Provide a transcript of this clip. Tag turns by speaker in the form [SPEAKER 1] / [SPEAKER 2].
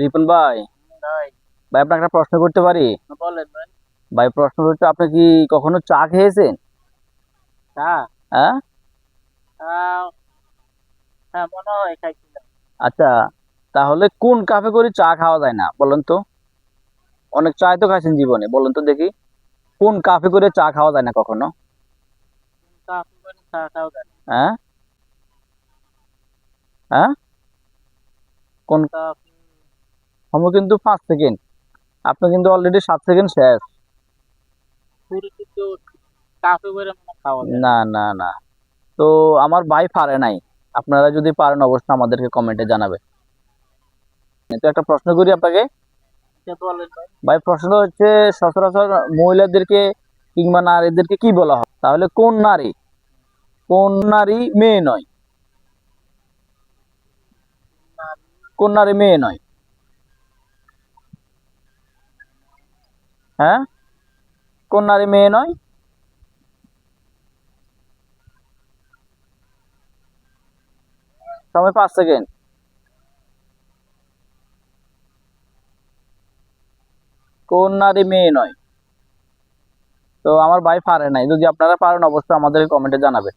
[SPEAKER 1] রিপন ভাই?
[SPEAKER 2] ভাই
[SPEAKER 1] আপনাকে একটা প্রশ্ন করতে পারি?
[SPEAKER 2] বলেন ভাই।
[SPEAKER 1] ভাই প্রশ্ন হচ্ছে আপনি কি কখনো চা খেয়েছেন?
[SPEAKER 2] চা?
[SPEAKER 1] হ্যাঁ?
[SPEAKER 2] হ্যাঁ মনে হয় খাইছিলাম।
[SPEAKER 1] আচ্ছা তাহলে কোন কাফে করে চা খাওয়া যায় না বলেন তো? অনেক চায় তো খাইছেন জীবনে বলেন তো দেখি। কোন কাফে করে চা খাওয়া যায় না কখনো? হ্যাঁ? হ্যাঁ? কোন
[SPEAKER 2] চা
[SPEAKER 1] সময় কিন্তু পাঁচ সেকেন্ড আপনি কিন্তু অলরেডি সাত সেকেন্ড শেষ। না না না। তো আমার ভাই পারে নাই। আপনারা যদি পারেন অবশ্যই আমাদেরকে কমেন্টে জানাবে। তো একটা প্রশ্ন করি আপনাকে। ভাই? প্রশ্ন হচ্ছে সচরাচর মহিলাদেরকে কিংবা নারীদেরকে কি বলা হয়? তাহলে কোন নারী? কোন নারী মেয়ে নয়? কোন নারী মেয়ে নয়? হ্যাঁ? কোন নারী মেয়ে নয়? সময় পাঁচ সেকেন্ড। কোন নারী মেয়ে নয়? তো আমার ভাই পারে নাই। যদি আপনারা পারেন, অবশ্যই আমাদের কমেন্টে জানাবে